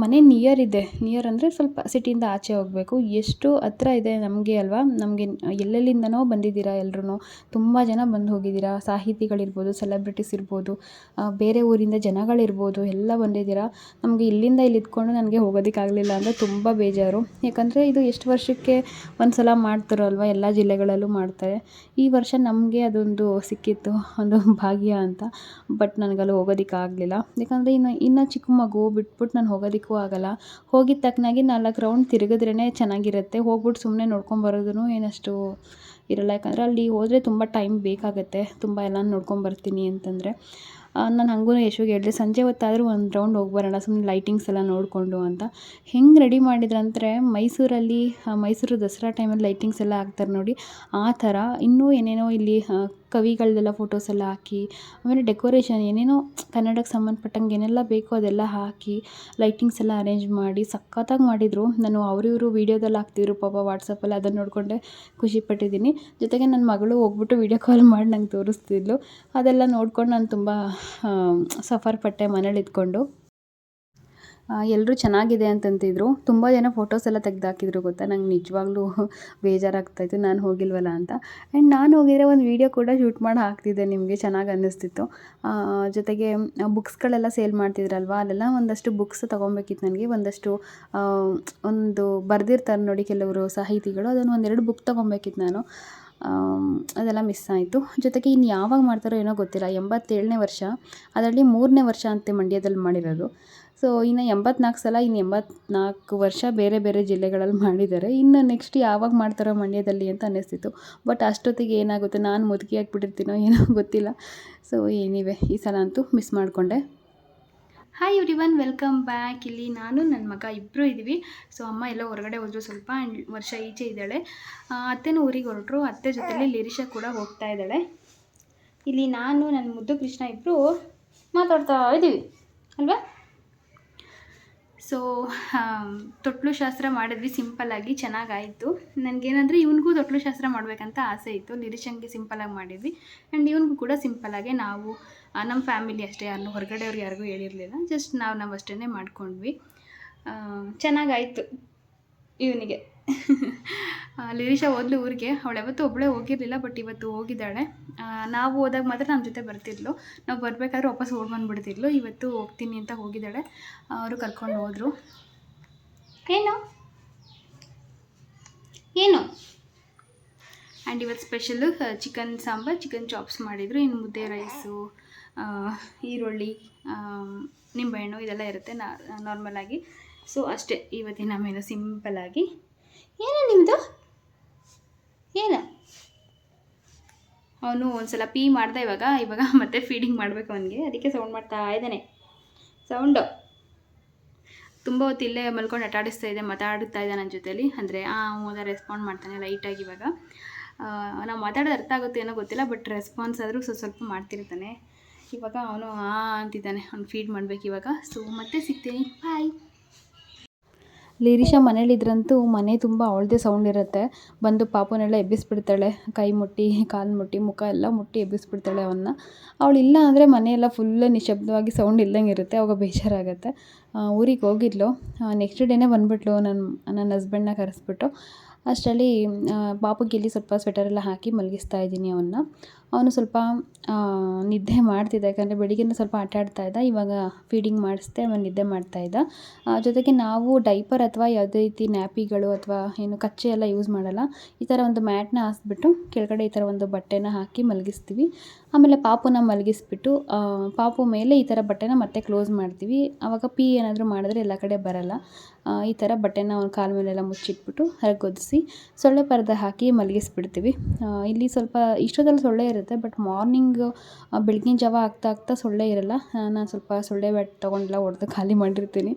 ಮನೆ ನಿಯರ್ ಇದೆ. ನಿಯರ್ ಅಂದರೆ ಸ್ವಲ್ಪ ಸಿಟಿಯಿಂದ ಆಚೆ ಹೋಗಬೇಕು. ಎಷ್ಟು ಹತ್ರ ಇದೆ ನಮಗೆ ಅಲ್ವಾ? ನಮಗೆ ಎಲ್ಲೆಲ್ಲಿಂದನೋ ಬಂದಿದ್ದೀರಾ ಎಲ್ರೂ ತುಂಬ ಜನ ಬಂದು ಹೋಗಿದ್ದೀರಾ? ಸಾಹಿತಿಗಳಿರ್ಬೋದು ಸೆಲೆಬ್ರಿಟೀಸ್ ಇರ್ಬೋದು ಬೇರೆ ಊರಿಂದ ಜನಗಳಿರ್ಬೋದು, ಎಲ್ಲ ಬಂದಿದ್ದೀರಾ? ನಮಗೆ ಇಲ್ಲಿಂದ ಇಲ್ಲಿ ಇದ್ಕೊಂಡು ನನಗೆ ಹೋಗೋದಕ್ಕಾಗಲಿಲ್ಲ ಅಂದರೆ ತುಂಬ ಬೇಜಾರು. ಯಾಕಂದರೆ ಇದು ಎಷ್ಟು ವರ್ಷಕ್ಕೆ ಒಂದು ಸಲ ಮಾಡ್ತಾರೋ ಅಲ್ವಾ? ಎಲ್ಲ ಜಿಲ್ಲೆಗಳಲ್ಲೂ ಮಾಡ್ತಾರೆ. ಈ ವರ್ಷ ನಮಗೆ ಅದೊಂದು ಸಿಕ್ಕಿತ್ತು, ಒಂದು ಭಾಗ್ಯ ಅಂತ. ಬಟ್ ನನಗಲ್ಲಿ ಹೋಗೋದಕ್ಕಾಗಲಿಲ್ಲ ಯಾಕಂದರೆ ಇನ್ನು ಇನ್ನು ಚಿಕ್ಕ ಮಗು ಬಿಟ್ಬಿಟ್ಟು ನಾನು ಹೋಗೋದಕ್ಕೂ ಆಗಲ್ಲ. ಹೋಗಿದ ತಕ್ಕನಾಗಿ ನಾಲ್ಕು ರೌಂಡ್ ತಿರುಗಿದ್ರೇ ಚೆನ್ನಾಗಿರುತ್ತೆ. ಹೋಗ್ಬಿಟ್ಟು ಸುಮ್ಮನೆ ನೋಡ್ಕೊಂಬರೋದೂ ಏನಷ್ಟು ಇರಲ್ಲ. ಯಾಕಂದರೆ ಅಲ್ಲಿ ಹೋದರೆ ತುಂಬ ಟೈಮ್ ಬೇಕಾಗುತ್ತೆ. ತುಂಬ ಎಲ್ಲ ನೋಡ್ಕೊಂಬರ್ತೀನಿ ಅಂತಂದರೆ. ನಾನು ಹಂಗೂ ಯಶುಗೆ ಹೇಳಿದೆ, ಸಂಜೆ ಹೊತ್ತಾದರೂ ಒಂದು ರೌಂಡ್ ಹೋಗಿ ಬರೋಣ ಸುಮ್ಮನೆ ಲೈಟಿಂಗ್ಸ್ ಎಲ್ಲ ನೋಡಿಕೊಂಡು ಅಂತ. ಹೆಂಗೆ ರೆಡಿ ಮಾಡಿದ್ರಂದರೆ ಮೈಸೂರಲ್ಲಿ ಮೈಸೂರು ದಸರಾ ಟೈಮಲ್ಲಿ ಲೈಟಿಂಗ್ಸ್ ಎಲ್ಲ ಹಾಕ್ತಾರೆ ನೋಡಿ. ಆ ಥರ ಇನ್ನೂ ಏನೇನೋ ಇಲ್ಲಿ ಕವಿಗಳದ್ದೆಲ್ಲ ಫೋಟೋಸ್ ಎಲ್ಲ ಹಾಕಿ, ಆಮೇಲೆ ಡೆಕೋರೇಷನ್ ಏನೇನೋ ಕನ್ನಡಕ್ಕೆ ಸಂಬಂಧಪಟ್ಟಂಗೆ ಏನೆಲ್ಲ ಬೇಕೋ ಅದೆಲ್ಲ ಹಾಕಿ ಲೈಟಿಂಗ್ಸ್ ಎಲ್ಲ ಅರೇಂಜ್ ಮಾಡಿ ಸಖತ್ತಾಗಿ ಮಾಡಿದರು. ನಾನು ಅವರಿವರು ವೀಡಿಯೋದಲ್ಲಿ ಹಾಕ್ತಿದ್ರು ಪಾಪ ವಾಟ್ಸಪ್ಪಲ್ಲಿ ಅದನ್ನು ನೋಡಿಕೊಂಡೆ ಖುಷಿಪಟ್ಟಿದ್ದೀನಿ ಜೊತೆಗೆ ನನ್ನ ಮಗಳು ಹೋಗ್ಬಿಟ್ಟು ವೀಡಿಯೋ ಕಾಲ್ ಮಾಡಿ ನಂಗೆ ತೋರಿಸ್ತಿದ್ಲು. ಅದೆಲ್ಲ ನೋಡ್ಕೊಂಡು ನಾನು ತುಂಬ ಸಫರ್ ಪಟ್ಟೆ ಮನೇಲಿ ಇದ್ಕೊಂಡು. ಎಲ್ಲರೂ ಚೆನ್ನಾಗಿದೆ ಅಂತಂತಿದ್ರು. ತುಂಬ ಜನ ಫೋಟೋಸ್ ಎಲ್ಲ ತೆಗ್ದಾಕಿದ್ರು ಗೊತ್ತಾ? ನಂಗೆ ನಿಜವಾಗ್ಲೂ *laughs* ಬೇಜಾರಾಗ್ತಾಯಿತ್ತು. ನಾನು ಹೋಗಿಲ್ವಲ್ಲ ಅಂತ. ಆ್ಯಂಡ್ ನಾನು ಹೋಗಿದ್ರೆ ಒಂದು ವೀಡಿಯೋ ಕೂಡ ಶೂಟ್ ಮಾಡಿ ಹಾಕ್ತಿದ್ದೆ ನಿಮಗೆ. ಚೆನ್ನಾಗಿ ಅನ್ನಿಸ್ತಿತ್ತು. ಜೊತೆಗೆ ಬುಕ್ಸ್ಗಳೆಲ್ಲ ಸೇಲ್ ಮಾಡ್ತಿದ್ರಲ್ವ? ಅಲ್ಲೆಲ್ಲ ಒಂದಷ್ಟು ಬುಕ್ಸ್ ತೊಗೊಬೇಕಿತ್ತು ನನಗೆ. ಒಂದಷ್ಟು ಒಂದು ಬರೆದಿರ್ತಾರೆ ನೋಡಿ ಕೆಲವರು ಸಾಹಿತಿಗಳು. ಅದನ್ನು ಒಂದೆರಡು ಬುಕ್ ತೊಗೊಬೇಕಿತ್ತು ನಾನು. ಅದೆಲ್ಲ ಮಿಸ್ ಆಯಿತು. ಜೊತೆಗೆ ಇನ್ನು ಯಾವಾಗ ಮಾಡ್ತಾರೋ ಏನೋ ಗೊತ್ತಿಲ್ಲ. ಎಂಬತ್ತೇಳನೇ ವರ್ಷ. ಅದರಲ್ಲಿ ಮೂರನೇ ವರ್ಷ ಅಂತೆ ಮಂಡ್ಯದಲ್ಲಿ ಮಾಡಿರೋದು. ಸೊ, ಇನ್ನು ಎಂಬತ್ನಾಲ್ಕು ಸಲ ಇನ್ನು ಎಂಬತ್ನಾಲ್ಕು ವರ್ಷ ಬೇರೆ ಬೇರೆ ಜಿಲ್ಲೆಗಳಲ್ಲಿ ಮಾಡಿದ್ದಾರೆ. ಇನ್ನು ನೆಕ್ಸ್ಟ್ ಯಾವಾಗ ಮಾಡ್ತಾರೋ ಮಂಡ್ಯದಲ್ಲಿ ಅಂತ ಅನ್ನಿಸ್ತಿತ್ತು. ಬಟ್ ಅಷ್ಟೊತ್ತಿಗೆ ಏನಾಗುತ್ತೆ? ನಾನು ಮುದುಕಿ ಹಾಕ್ಬಿಟ್ಟಿರ್ತೀನೋ ಏನೋ ಗೊತ್ತಿಲ್ಲ. ಸೊ ಏನಿವೆ? ಈ ಸಲ ಅಂತೂ ಮಿಸ್ ಮಾಡಿಕೊಂಡೆ. Hi everyone welcome back ಇಲ್ಲಿ ನಾನು ನನ್ನ ಮಗ ಇಬ್ಬರು ಇದ್ದೀವಿ ಸೊ ಅಮ್ಮ ಎಲ್ಲ ಹೊರಗಡೆ ಹೋದರು ಸ್ವಲ್ಪ ಆ್ಯಂಡ್ ವರ್ಷ ಈಚೆ ಇದ್ದಾಳೆ. ಅತ್ತೆನೂ ಊರಿಗೆ ಹೊರಟ್ರು. ಅತ್ತೆ ಜೊತೆಲಿ ಲಿರಿಷಾ ಕೂಡ ಹೋಗ್ತಾ ಇದ್ದಾಳೆ. ಇಲ್ಲಿ ನಾನು ನನ್ನ ಮುದ್ದು ಕೃಷ್ಣ ಇಬ್ಬರು ಮಾತಾಡ್ತಾ ಇದ್ದೀವಿ ಅಲ್ವಾ? ಸೊ ತೊಟ್ಲು ಶಾಸ್ತ್ರ ಮಾಡಿದ್ವಿ ಸಿಂಪಲ್ಲಾಗಿ ಚೆನ್ನಾಗಾಯಿತು. ನನಗೇನಂದರೆ ಇವನಿಗೂ ತೊಟ್ಲು ಶಾಸ್ತ್ರ ಮಾಡಬೇಕಂತ ಆಸೆ ಇತ್ತು. ಲಿರಿಶಂಗೆ ಸಿಂಪಲ್ಲಾಗಿ ಮಾಡಿದ್ವಿ. ಆ್ಯಂಡ್ ಇವನಿಗೂ ಕೂಡ ಸಿಂಪಲ್ಲಾಗೆ ನಾವು ನಮ್ಮ ಫ್ಯಾಮಿಲಿ ಅಷ್ಟೇ ಯಾರನ್ನೂ ಹೊರಗಡೆಯವ್ರು ಯಾರಿಗೂ ಹೇಳಿರಲಿಲ್ಲ. ಜಸ್ಟ್ ನಾವು ನಾವು ಅಷ್ಟೇ ಮಾಡ್ಕೊಂಡ್ವಿ. ಚೆನ್ನಾಗಾಯಿತು ಇವನಿಗೆ. *laughs* ಲಿರಿಷಾ ಹೋದ್ಲು ಊರಿಗೆ. ಅವಳು ಯಾವತ್ತೂ ಒಬ್ಬಳೇ ಹೋಗಿರಲಿಲ್ಲ ಬಟ್ ಇವತ್ತು ಹೋಗಿದ್ದಾಳೆ. ನಾವು ಹೋದಾಗ ಮಾತ್ರ ನಮ್ಮ ಜೊತೆ ಬರ್ತಿದ್ಲು. ನಾವು ಬರಬೇಕಾದ್ರೆ ವಾಪಸ್ ಓಡ್ ಬಂದುಬಿಡ್ತಿದ್ಲು. ಇವತ್ತು ಹೋಗ್ತೀನಿ ಅಂತ ಹೋಗಿದ್ದಾಳೆ. ಅವರು ಕರ್ಕೊಂಡು ಹೋದರು. ಏನು? ಏನು? ಆ್ಯಂಡ್ ಇವತ್ತು special chicken sambar chicken chops ಮಾಡಿದರು. ಇನ್ನು ಮುದ್ದೆ ರೈಸು ಈರುಳ್ಳಿ ನಿಂಬೆಹಣ್ಣು ಇದೆಲ್ಲ ಇರುತ್ತೆ ನಾರ್ಮಲಾಗಿ ಸೊ ಅಷ್ಟೇ. ಇವತ್ತಿನ ಮೆನು ಸಿಂಪಲ್ಲಾಗಿ ಏನು ನಿಮ್ಮದು ಏನು? ಅವನು ಒಂದ್ಸಲ ಪೀ ಮಾಡ್ದೆ ಇವಾಗ ಇವಾಗ ಮತ್ತೆ ಫೀಡಿಂಗ್ ಮಾಡಬೇಕು ಅವನಿಗೆ. ಅದಕ್ಕೆ ಸೌಂಡ್ ಮಾಡ್ತಾ ಇದ್ದಾನೆ. ಸೌಂಡು ತುಂಬ ಹೊತ್ತು ಇಲ್ಲೇ ಮಲ್ಕೊಂಡು ಅಟಾಡಿಸ್ತಾ ಇದೆ ಮಾತಾಡುತ್ತಾ ಇದೆ ನನ್ನ ಜೊತೆಲಿ. ಅಂದರೆ, ಆ ಹೋದ ರೆಸ್ಪಾಂಡ್ ಮಾಡ್ತಾನೆ ಲೈಟಾಗಿ ಇವಾಗ. ನಾವು ಮಾತಾಡೋದು ಅರ್ಥ ಆಗುತ್ತೆ ಏನೋ ಗೊತ್ತಿಲ್ಲ ಬಟ್ ರೆಸ್ಪಾನ್ಸ್ ಆದರೂ ಸ್ವಲ್ಪ ಸ್ವಲ್ಪ ಮಾಡ್ತಿರ್ತಾನೆ. ಇವಾಗ ಅವನು, ಆ, ಅಂತಿದ್ದಾನೆ. ಅವ್ನು ಫೀಡ್ ಮಾಡ್ಬೇಕು ಇವಾಗ. ಸೊ ಮತ್ತೆ ಸಿಗ್ತೀನಿ. ಬಾಯ್ ಲಿರಿಷಾ ಮನೇಲಿದ್ರಂತೂ ಮನೆ ತುಂಬ ಅವಳದೇ ಸೌಂಡ್ ಇರುತ್ತೆ. ಬಂದು ಪಾಪನೆಲ್ಲ ಎಬ್ಬಿಸ್ಬಿಡ್ತಾಳೆ. ಕೈ ಮುಟ್ಟಿ, ಕಾಲು ಮುಟ್ಟಿ, ಮುಖ ಎಲ್ಲ ಮುಟ್ಟಿ ಎಬ್ಬಿಸ್ಬಿಡ್ತಾಳೆ ಅವನ್ನ ಅವಳು ಇಲ್ಲ ಅಂದರೆ ಮನೆಯೆಲ್ಲ ಫುಲ್ ನಿಶಬ್ದವಾಗಿ ಸೌಂಡ್ ಇಲ್ದಂಗೆ ಇರುತ್ತೆ. ಅವಾಗ ಬೇಜಾರಾಗುತ್ತೆ. ಊರಿಗೆ ಹೋಗಿದ್ಲು. ನೆಕ್ಸ್ಟ್ ಡೇನೇ ಬಂದುಬಿಟ್ಲು ನನ್ನ ನನ್ನ ಹಸ್ಬೆಂಡ್ನ ಕರೆಸ್ಬಿಟ್ಟು. ಅಷ್ಟರಲ್ಲಿ ಪಾಪುಗೆ ಇಲ್ಲಿ ಸ್ವಲ್ಪ ಸ್ವೆಟರ್ ಎಲ್ಲ ಹಾಕಿ ಮಲಗಿಸ್ತಾ ಇದ್ದೀನಿ ಅವನ್ನ. ಅವನು ಸ್ವಲ್ಪ ನಿದ್ದೆ ಮಾಡ್ತಿದ್ದ. ಯಾಕಂದರೆ ಬೆಳಿಗ್ಗೆನೇ ಸ್ವಲ್ಪ ಆಟ ಇದ್ದ. ಇವಾಗ ಫೀಡಿಂಗ್ ಮಾಡಿಸ್ದೆ ಅವನು ನಿದ್ದೆ ಮಾಡ್ತಾ ಇದ್ದ. ಜೊತೆಗೆ ನಾವು ಡೈಪರ್ ಅಥವಾ ಯಾವುದೇ ರೀತಿ ನ್ಯಾಪಿಗಳು ಅಥವಾ ಏನು ಕಚ್ಚೆ ಎಲ್ಲ ಯೂಸ್ ಮಾಡಲ್ಲ. ಈ ಥರ ಒಂದು ಮ್ಯಾಟ್ನ ಹಾಸ್ಬಿಟ್ಟು, ಕೆಳಗಡೆ ಈ ಥರ ಒಂದು ಬಟ್ಟೆನ ಹಾಕಿ ಮಲಗಿಸ್ತೀವಿ. ಆಮೇಲೆ ಪಾಪುನ ಮಲಗಿಸ್ಬಿಟ್ಟು ಪಾಪು ಮೇಲೆ ಈ ಥರ ಬಟ್ಟೆನ ಮತ್ತೆ ಕ್ಲೋಸ್ ಮಾಡ್ತೀವಿ. ಆವಾಗ ಪೀ ಏನಾದರೂ ಮಾಡಿದ್ರೆ ಎಲ್ಲ ಕಡೆ ಬರಲ್ಲ. ಈ ಥರ ಬಟ್ಟೆನ ಅವ್ನ ಕಾಲ ಮೇಲೆಲ್ಲ ಮುಚ್ಚಿಟ್ಬಿಟ್ಟು ಹೊರಗೊದಿಸಿ ಸೊಳ್ಳೆ ಪರದೆ ಹಾಕಿ ಮಲಗಿಸ್ಬಿಡ್ತೀವಿ. ಇಲ್ಲಿ ಸ್ವಲ್ಪ, ಇಷ್ಟೊತ್ತಲ್ಲಿ ಸೊಳ್ಳೆ ಇರುತ್ತೆ ಬಟ್ ಮಾರ್ನಿಂಗ್ ಬೆಳಗಿನ ಜಾವ ಆಗ್ತಾ ಆಗ್ತಾ ಸೊಳ್ಳೆ ಇರಲ್ಲ. ನಾನು ಸ್ವಲ್ಪ ಸೊಳ್ಳೆ ಬ್ಯಾಟ್ ತೊಗೊಂಡೆಲ್ಲ ಹೊಡೆದು ಖಾಲಿ ಮಾಡಿರ್ತೀನಿ.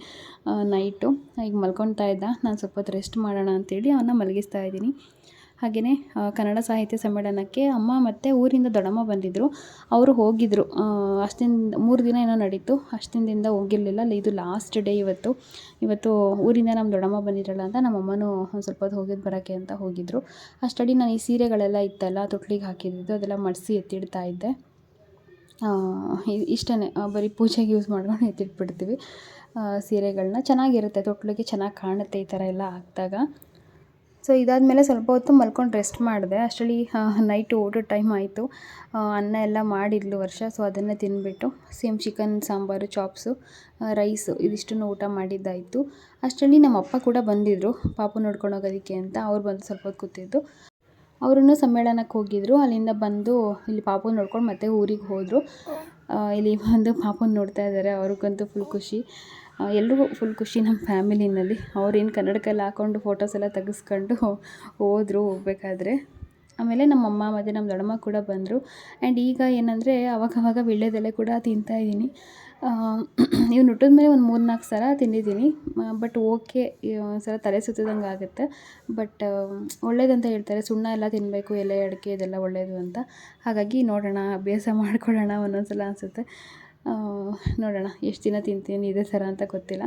ನೈಟು ಈಗ ಮಲ್ಕೊತಾ ಇದ್ದ. ನಾನು ಸ್ವಲ್ಪ ಹೊತ್ತು ರೆಸ್ಟ್ ಮಾಡೋಣ ಅಂತೇಳಿ ಅವನ್ನ ಮಲಗಿಸ್ತಾ ಇದ್ದೀನಿ. ಹಾಗೆಯೇ ಕನ್ನಡ ಸಾಹಿತ್ಯ ಸಮ್ಮೇಳನಕ್ಕೆ ಅಮ್ಮ ಮತ್ತು ಊರಿಂದ ದೊಡ್ಡಮ್ಮ ಬಂದಿದ್ದರು ಅವರು ಹೋಗಿದ್ದರು ಅಷ್ಟಿಂದ ಮೂರು ದಿನ ಏನೋ ನಡೀತು. ಅಷ್ಟು ದಿನದಿಂದ ಹೋಗಿರಲಿಲ್ಲ ಇದು ಲಾಸ್ಟ್ ಡೇ ಇವತ್ತು. ಇವತ್ತು ಊರಿಂದ ನಮ್ಮ ದೊಡ್ಡಮ್ಮ ಬಂದಿದ್ರಲ್ಲ ಅಂತ ನಮ್ಮ ಅಮ್ಮನೂ ಒಂದು ಸ್ವಲ್ಪ ಹೊತ್ತು ಹೋಗಿದ್ದು ಬರೋಕ್ಕೆ ಅಂತ ಹೋಗಿದ್ದರು ಅಷ್ಟಡಿ ನಾನು ಈ ಸೀರೆಗಳೆಲ್ಲ ಇತ್ತಲ್ಲ, ತೊಟ್ಲಿಗೆ ಹಾಕಿದ್ದು ಅದೆಲ್ಲ ಮಡಿಸಿ ಎತ್ತಿಡ್ತಾ ಇದ್ದೆ. ಇಷ್ಟೇ ಬರೀ ಪೂಜೆಗೆ ಯೂಸ್ ಮಾಡ್ಕೊಂಡು ಎತ್ತಿಟ್ಬಿಡ್ತೀವಿ. ಸೀರೆಗಳನ್ನ ಚೆನ್ನಾಗಿರುತ್ತೆ. ತೊಟ್ಲಿಗೆ ಚೆನ್ನಾಗಿ ಕಾಣುತ್ತೆ ಈ ಥರ ಎಲ್ಲ ಹಾಕ್ದಾಗ. ಸೊ ಇದಾದಮೇಲೆ ಸ್ವಲ್ಪ ಹೊತ್ತು ಮಲ್ಕೊಂಡು ರೆಸ್ಟ್ ಮಾಡಿದೆ. ಅಷ್ಟರಲ್ಲಿ ನೈಟ್ ಊಟದ ಟೈಮ್ ಆಯಿತು. ಅನ್ನ ಎಲ್ಲ ಮಾಡಿದ್ಲು ವರ್ಷ ಸೊ ಅದನ್ನೇ ತಿಂದುಬಿಟ್ಟು same chicken sambar chops rice ಇದಿಷ್ಟನ್ನು ಊಟ ಮಾಡಿದ್ದಾಯಿತು. ಅಷ್ಟರಲ್ಲಿ ನಮ್ಮ ಅಪ್ಪ ಕೂಡ ಬಂದಿದ್ದರು ಪಾಪು ನೋಡ್ಕೊಂಡು ಹೋಗೋದಕ್ಕೆ ಅಂತ. ಅವ್ರು ಬಂದು ಸ್ವಲ್ಪ ಹೊತ್ತು ಕೂತಿದ್ದು ಅವರೂ ಸಮ್ಮೇಳನಕ್ಕೆ ಹೋಗಿದ್ದರು ಅಲ್ಲಿಂದ ಬಂದು, ಇಲ್ಲಿ ಪಾಪ ನೋಡ್ಕೊಂಡು ಮತ್ತೆ ಊರಿಗೆ ಹೋದರು. ಇಲ್ಲಿ ಬಂದು ಪಾಪುನ ನೋಡ್ತಾ ಇದ್ದಾರೆ. ಅವ್ರಿಗಂತೂ ಫುಲ್ ಖುಷಿ. ಎಲ್ರಿಗೂ ಫುಲ್ ಖುಷಿ ನಮ್ಮ ಫ್ಯಾಮಿಲಿನಲ್ಲಿ. ಅವ್ರೇನು ಕನ್ನಡಕಲ್ಲಿ ಹಾಕ್ಕೊಂಡು ಫೋಟೋಸ್ ಎಲ್ಲ ತೆಗೆಸ್ಕೊಂಡು ಹೋದರು ಹೋಗ್ಬೇಕಾದ್ರೆ. ಆಮೇಲೆ ನಮ್ಮಮ್ಮ ಮತ್ತು ನಮ್ಮ ದೊಡ್ಡಮ್ಮ ಕೂಡ ಬಂದರು. ಆ್ಯಂಡ್ ಈಗ ಏನಂದರೆ ಅವಾಗವಾಗ ವೀಳ್ಯದೆಲೆ ಕೂಡ ತಿಂತಾಯಿದ್ದೀನಿ ನೀವು ನುಟ್ಟಿದ ಮೇಲೆ ಒಂದು ಮೂರು ನಾಲ್ಕು ಸಲ ತಿಂದಿದ್ದೀನಿ. ಬಟ್ ಓಕೆ ಒಂದ್ಸಲ ತಲೆ ಸುತ್ತಿದಂಗೆ ಆಗುತ್ತೆ. ಬಟ್ ಒಳ್ಳೇದಂತ ಹೇಳ್ತಾರೆ. ಸುಣ್ಣ ಎಲ್ಲ ತಿನ್ನಬೇಕು ಎಲೆ ಅಡಿಕೆ ಇದೆಲ್ಲ ಒಳ್ಳೆಯದು ಅಂತ. ಹಾಗಾಗಿ ನೋಡೋಣ, ಅಭ್ಯಾಸ ಮಾಡ್ಕೊಳ್ಳೋಣ ಒಂದೊಂದು ಸಲ ಅನಿಸುತ್ತೆ. ನೋಡೋಣ, ಎಷ್ಟು ದಿನ ತಿಂತೀನಿ, ಇದೇ ಥರ ಅಂತ ಗೊತ್ತಿಲ್ಲ.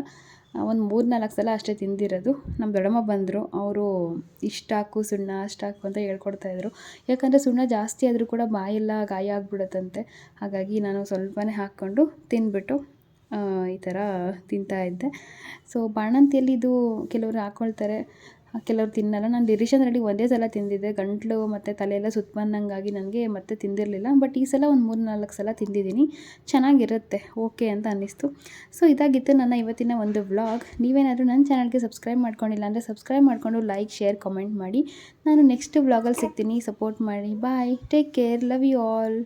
ಒಂದು ಮೂರು ನಾಲ್ಕು ಸಲ ಅಷ್ಟೇ ತಿಂದಿರೋದು. ನಮ್ಮ ದೊಡ್ಡಮ್ಮ ಬಂದರು, ಅವರು ಇಷ್ಟು ಹಾಕು, ಸುಣ್ಣ ಅಷ್ಟು ಹಾಕು ಅಂತ ಹೇಳ್ಕೊಡ್ತಾಯಿದ್ರು ಯಾಕಂದರೆ ಸುಣ್ಣ ಜಾಸ್ತಿ ಆದರೂ ಕೂಡ ಬಾಯೆಲ್ಲ ಗಾಯ ಆಗಿಬಿಡುತ್ತಂತೆ. ಹಾಗಾಗಿ ನಾನು ಸ್ವಲ್ಪನೇ ಹಾಕ್ಕೊಂಡು ತಿಂದ್ಬಿಟ್ಟು ಈ ಥರ ತಿಂತಾಯಿದ್ದೆ ಸೊ ಬಾಣಂತಿಯಲ್ಲಿ ಇದು ಕೆಲವರು ಹಾಕ್ಕೊಳ್ತಾರೆ ಕೆಲವ್ರು ತಿನ್ನಲ್ಲ. ನಾನು ಡಿರಿಷನ್ ರೆಡಿ ಒಂದೇ ಸಲ ತಿಂದಿದ್ದೆ. ಗಂಟಲು ಮತ್ತು ತಲೆಯೆಲ್ಲ ಸುತ್ತ ಬಂದಂಗಾಗಿ ನನಗೆ ಮತ್ತೆ ತಿಂದಿರಲಿಲ್ಲ. ಬಟ್ ಈ ಸಲ ಒಂದು ಮೂರು ನಾಲ್ಕು ಸಲ ತಿಂದಿದ್ದೀನಿ. ಚೆನ್ನಾಗಿರುತ್ತೆ. ಓಕೆ ಅಂತ ಅನ್ನಿಸ್ತು. ಸೊ ಇದಾಗಿತ್ತು ನನ್ನ ಇವತ್ತಿನ ಒಂದು ವ್ಲಾಗ್. ನೀವೇನಾದರೂ ನನ್ನ ಚಾನಲ್ಗೆ ಸಬ್ಸ್ಕ್ರೈಬ್ ಮಾಡ್ಕೊಂಡಿಲ್ಲ ಅಂದರೆ ಸಬ್ಸ್ಕ್ರೈಬ್ ಮಾಡಿಕೊಂಡು ಲೈಕ್ ಶೇರ್ ಕಮೆಂಟ್ ಮಾಡಿ. ನಾನು ನೆಕ್ಸ್ಟ್ ವ್ಲಾಗಲ್ಲಿ ಸಿಗ್ತೀನಿ. ಸಪೋರ್ಟ್ ಮಾಡಿ. Bye take care love you all